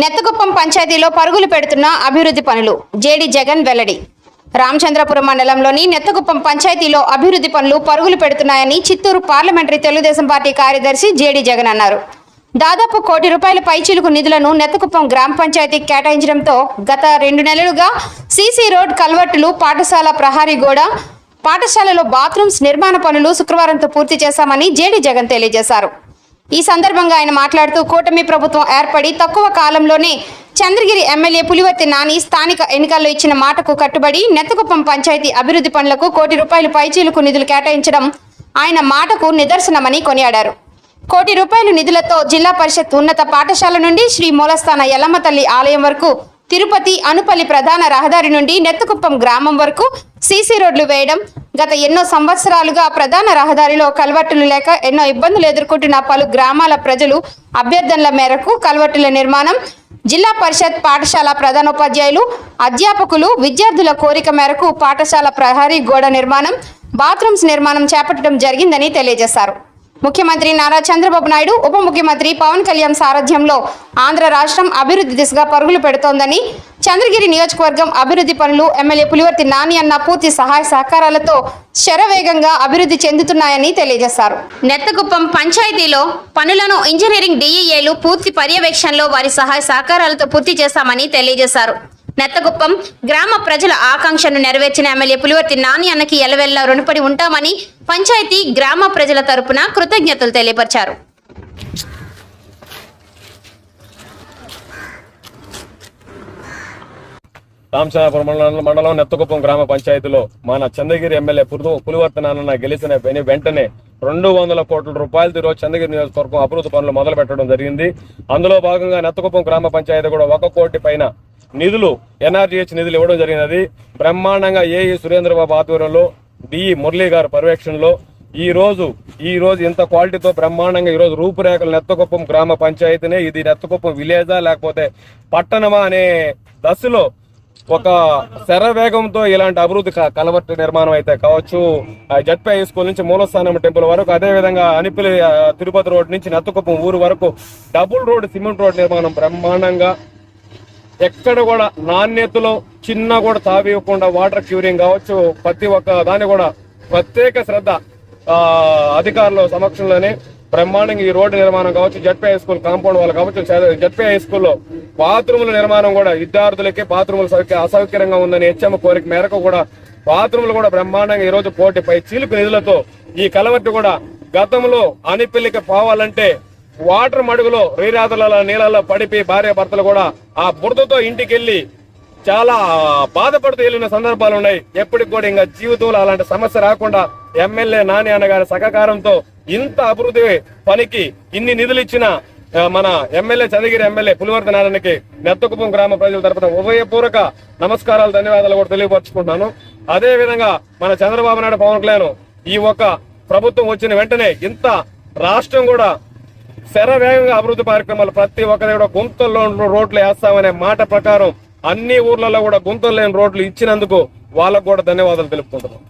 నెత్తగుప్పం పంచాయతీలో పరుగులు పెడుతున్న అభివృద్ధి పనులు. జేడి జగన్ వెల్లడి. రామచంద్రపురం మండలంలోని నెత్తగుప్పం పంచాయతీలో అభివృద్ధి పనులు పరుగులు పెడుతున్నాయని చిత్తూరు పార్లమెంటరీ తెలుగుదేశం పార్టీ కార్యదర్శి జేడి జగన్ అన్నారు. దాదాపు కోటి రూపాయల పైచీలకు నిధులను నెత్తకుప్పం గ్రామ పంచాయతీకి కేటాయించడంతో గత రెండు నెలలుగా సీసీ రోడ్ కల్వర్టులు పాఠశాల ప్రహారీ గోడ పాఠశాలలో బాత్రూమ్స్ నిర్మాణ పనులు శుక్రవారంతో పూర్తి చేశామని జేడి జగన్ తెలియజేశారు. ఈ సందర్భంగా ఆయన మాట్లాడుతూ కూటమి ప్రభుత్వం ఏర్పడి తక్కువ కాలంలోనే చంద్రగిరి ఎమ్మెల్యే పులివర్తి నాని స్థానిక ఎన్నికల్లో ఇచ్చిన మాటకు కట్టుబడి నెత్తకుప్పం పంచాయతీ అభివృద్ధి పనులకు కోటి రూపాయలు పైచీలకు నిధులు కేటాయించడం ఆయన మాటకు నిదర్శనమని కొనియాడారు. కోటి రూపాయలు నిధులతో జిల్లా పరిషత్ ఉన్నత పాఠశాల నుండి శ్రీ మూలస్థాన యల్లమ్మ తల్లి ఆలయం వరకు తిరుపతి అనుపల్లి ప్రధాన రహదారి నుండి నెత్తకుప్పం గ్రామం వరకు సీసీ రోడ్లు వేయడం గత ఎన్నో సంవత్సరాలుగా ప్రధాన రహదారిలో కల్వర్టులు లేక ఎన్నో ఇబ్బందులు ఎదుర్కొంటున్న పలు గ్రామాల ప్రజలు అభ్యర్థనల మేరకు కల్వర్టుల నిర్మాణం జిల్లా పరిషత్ పాఠశాల ప్రధానోపాధ్యాయులు అధ్యాపకులు విద్యార్థుల కోరిక మేరకు పాఠశాల ప్రహరీ గోడ నిర్మాణం బాత్రూమ్స్ నిర్మాణం చేపట్టడం జరిగిందని తెలియజేశారు. ముఖ్యమంత్రి నారా చంద్రబాబు నాయుడు ఉప ముఖ్యమంత్రి పవన్ కళ్యాణ్ సారథ్యంలో ఆంధ్ర రాష్ట్రం అభివృద్ధి దిశగా పరుగులు పెడుతోందని చంద్రగిరి నియోజకవర్గం అభివృద్ధి పనులు ఎమ్మెల్యే పులివర్తి నాని అన్న పూర్తి సహాయ సహకారాలతో శరవేగంగా అభివృద్ధి చెందుతున్నాయని తెలియజేశారు. నెత్తగుప్పం పంచాయతీలో పనులను ఇంజనీరింగ్ డిఈఏలు పూర్తి పర్యవేక్షణలో వారి సహాయ సహకారాలతో పూర్తి చేశామని తెలియజేశారు. నెత్తగుప్పం గ్రామ ప్రజల ఆకాంక్షను నెరవేర్చిన ఎమ్మెల్యే పులివర్తి నాని అన్నకి ఎలవెల్లా రుణపడి ఉంటామని పంచాయతీ గ్రామ ప్రజల తరపున కృతజ్ఞతలు తెలియపరిచారు. రామచంద్రపురం మండలం మండలం నెత్తకుప్పం గ్రామ పంచాయతీలో మన చంద్రగిరి ఎమ్మెల్యే పురు పులివర్తనాన్న గెలిచిన వెంటనే రెండు వందల కోట్ల రూపాయలతో ఈరోజు చంద్రగిరి నియోజకవర్గం అభివృద్ధి పనులు మొదలు పెట్టడం జరిగింది. అందులో భాగంగా నెత్తకుప్పం గ్రామ పంచాయతీ కూడా ఒక కోటి పైన నిధులు ఎన్ఆర్జీహెచ్ నిధులు ఇవ్వడం జరిగినది. బ్రహ్మాండంగా ఏఈ సురేంద్రబాబు ఆధ్వర్యంలో బిఈ మురళీ గారు పర్యవేక్షణలో. ఈ రోజు ఈ రోజు ఇంత క్వాలిటీతో బ్రహ్మాండంగా ఈ రోజు రూపురేఖలు నెత్తకుప్పం గ్రామ పంచాయతీనే. ఇది నెత్తకుప్పం విలేజా లేకపోతే పట్టణమా అనే దశలో ఒక శరవేగంతో ఇలాంటి అభివృద్ధి క- నిర్మాణం అయితే కావచ్చు. ఆ జడ్పీ హై స్కూల్ నుంచి మూలస్థానం టెంపుల్ వరకు అదే విధంగా అనిపిలి తిరుపతి రోడ్ నుంచి నత్తకుప్పం ఊరు వరకు డబుల్ రోడ్ సిమెంట్ రోడ్ నిర్మాణం బ్రహ్మాండంగా ఎక్కడ కూడా నాణ్యతలో చిన్న కూడా తావివ్వకుండా వాటర్ క్యూరింగ్ కావచ్చు ప్రతి ఒక్క దాన్ని కూడా ప్రత్యేక శ్రద్ధ అధికారుల సమక్షంలోనే బ్రహ్మాండంగా ఈ రోడ్డు నిర్మాణం కావచ్చు జడ్పీ హై స్కూల్ కాంపౌండ్ వాళ్ళు కావచ్చు చ- జడ్పీ హై స్కూల్లో బాత్రూముల నిర్మాణం కూడా విద్యార్థులకి బాత్రూములు సౌక- అసౌకర్యంగా ఉందని హెచ్ఎం కోరిక మేరకు కూడా బాత్రూములు కూడా బ్రహ్మాండంగా ఈరోజు రోజు కోటిపై చిలుకు నిధులతో ఈ కలవట్టు కూడా గతంలో అనిపిల్లికి పోవాలంటే వాటర్ మడుగులో రీరాతల నీళ్ళలో పడిపి భార్య భర్తలు కూడా ఆ బురదతో ఇంటికి వెళ్ళి చాలా బాధపడుతూ వెళ్ళిన సందర్భాలు ఉన్నాయి. ఎప్పటికి కూడా ఇంకా జీవితంలో అలాంటి సమస్య రాకుండా ఎమ్మెల్యే నాని అన్నగారి సహకారంతో ఇంత అభివృద్ధి పనికి ఇన్ని నిధులు ఇచ్చిన మన ఎమ్మెల్యే చంద్రగిరి ఎమ్మెల్యే పులివర్తి నారాయణకి నెత్తకుపం గ్రామ ప్రజల తరపున ఉభయపూర్వక నమస్కారాలు ధన్యవాదాలు కూడా తెలియపరుచుకుంటున్నాను. అదే విధంగా మన చంద్రబాబు నాయుడు పవన్ కళ్యాణ్ ఈ ఒక ప్రభుత్వం వచ్చిన వెంటనే ఇంత రాష్ట్రం కూడా శరవేగంగా అభివృద్ధి కార్యక్రమాలు ప్రతి ఒక్కరి కూడా గుంతల్లో రోడ్లు వేస్తామనే మాట ప్రకారం అన్ని ఊర్లలో కూడా గుంతలు లేని రోడ్లు ఇచ్చినందుకు వాళ్ళకు కూడా ధన్యవాదాలు తెలుపుకుంటున్నాం.